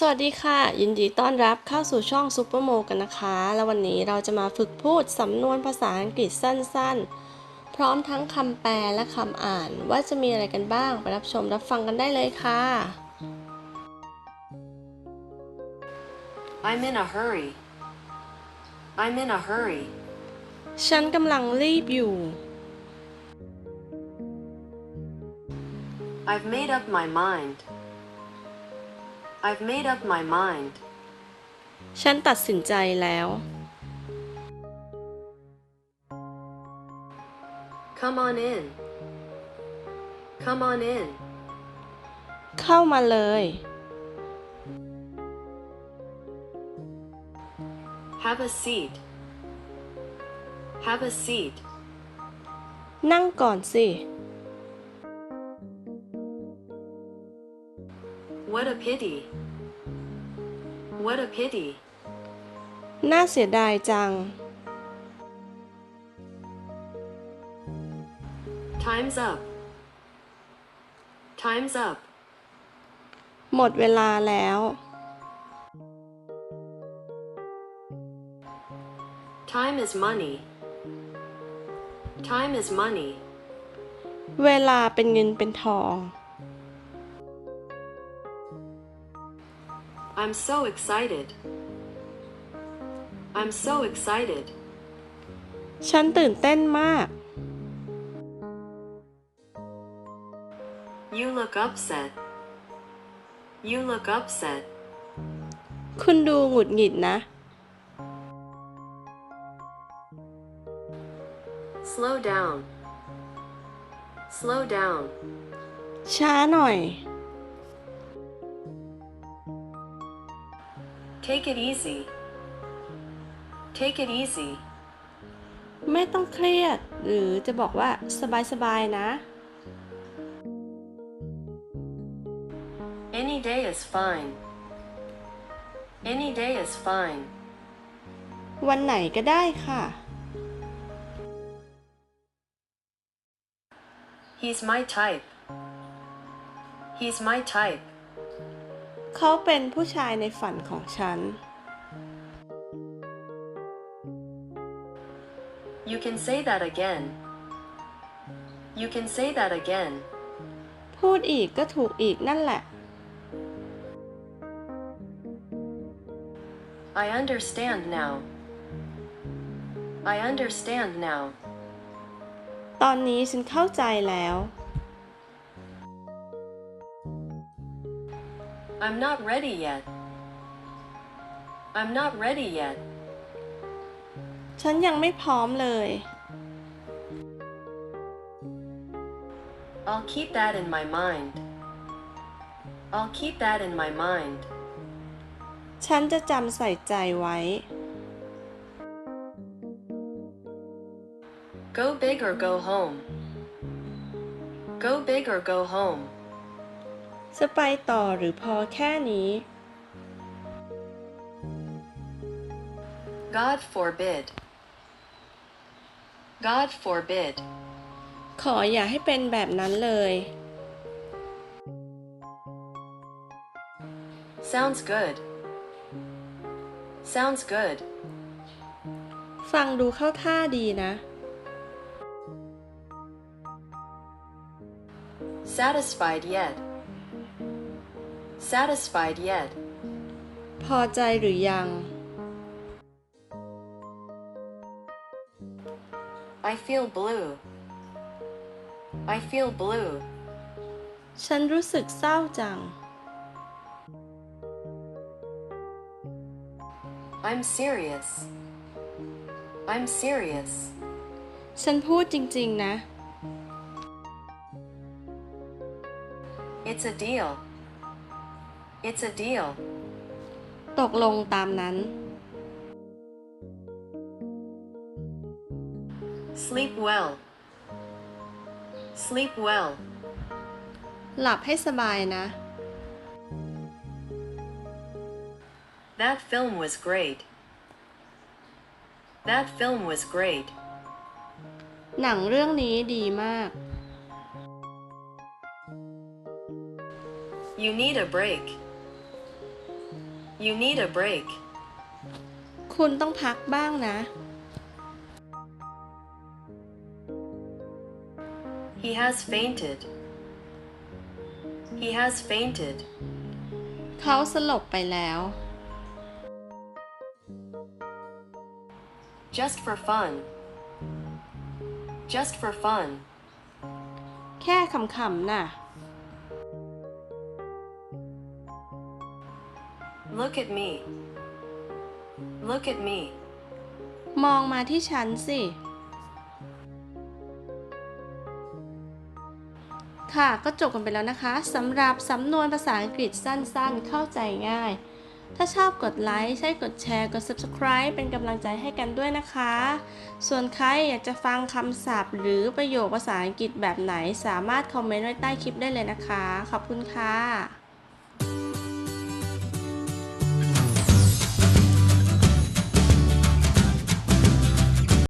สวัสดีค่ะ ยินดีต้อนรับเข้าสู่ช่องซูเปอร์โมกันนะคะ แล้ววันนี้เราจะมาฝึกพูดสำนวนภาษาอังกฤษสั้นๆ พร้อมทั้งคำแปลและคำอ่านว่าจะมีอะไรกันบ้าง ไปรับชมรับฟังกันได้เลยค่ะ I'm in a hurry. I'm in a hurry. ฉันกำลังรีบอยู่ I've made up my mind. I've made up my mind. ฉันตัดสินใจแล้ว Come on in. Come on in. เข้ามาเลย Have a seat. Have a seat. นั่งก่อนสิ What a pity. What a pity. น่าเสียดายจัง Time's up. Time's up. หมดเวลาแล้ว Time is money. Time is money. เวลาเป็นเงินเป็นทอง I'm so excited. I'm so excited. ฉันตื่นเต้นมาก You look upset. You look upset. คุณดูหงุดหงิดนะ Slow down. Slow down. ช้าหน่อย Take it easy. Take it easy. ไม่ต้องเครียด หรือจะบอกว่าสบายๆนะ Any day is fine. Any day is fine. วันไหนก็ได้ค่ะ He's my type. He's my type. เขาเป็นผู้ชายในฝันของฉัน You can say that again. You can say that again. พูดอีกก็ถูกอีกนั่นแหละ I understand now. I understand now. ตอนนี้ฉันเข้าใจแล้ว I'm not ready yet. I'm not ready yet. ฉันยังไม่พร้อมเลย I'll keep that in my mind. I'll keep that in my mind. ฉันจะจำใส่ใจไว้ Go big or go home. Go big or go home. จะไปต่อหรือพอแค่นี้ God forbid. God forbid. ขออย่าให้เป็นแบบนั้นเลย Sounds good. Sounds good. ฟังดูเข้าท่าดีนะ Satisfied yet? Satisfied yet? พอใจหรือยัง I feel blue. I feel blue. ฉันรู้สึกเศร้าจัง I'm serious. I'm serious. ฉันพูดจริงๆนะ It's a deal. It's a deal. ตกลงตามนั้น Sleep well. Sleep well. หลับให้สบายนะ That film was great. That film was great. หนังเรื่องนี้ดีมาก You need a break. You need a break. คุณต้องพักบ้างนะ He has fainted. He has fainted. เขาสลบไปแล้ว Just for fun. Just for fun. แค่ขำๆน่ะ Look at me. Look at me. มองมาที่ฉันสิ ค่ะก็จบกันไปแล้วนะคะสำหรับสำนวนภาษาอังกฤษสั้นๆ เข้าใจง่าย ถ้าชอบกดไลค์ ใช่กดแชร์ กด subscribe เป็นกำลังใจให้กันด้วยนะคะ ส่วนใครอยากจะฟังคำศัพท์ หรือประโยคภาษาอังกฤษแบบไหน สามารถคอมเมนต์ไว้ใต้คลิปได้เลยนะคะ ขอบคุณค่ะ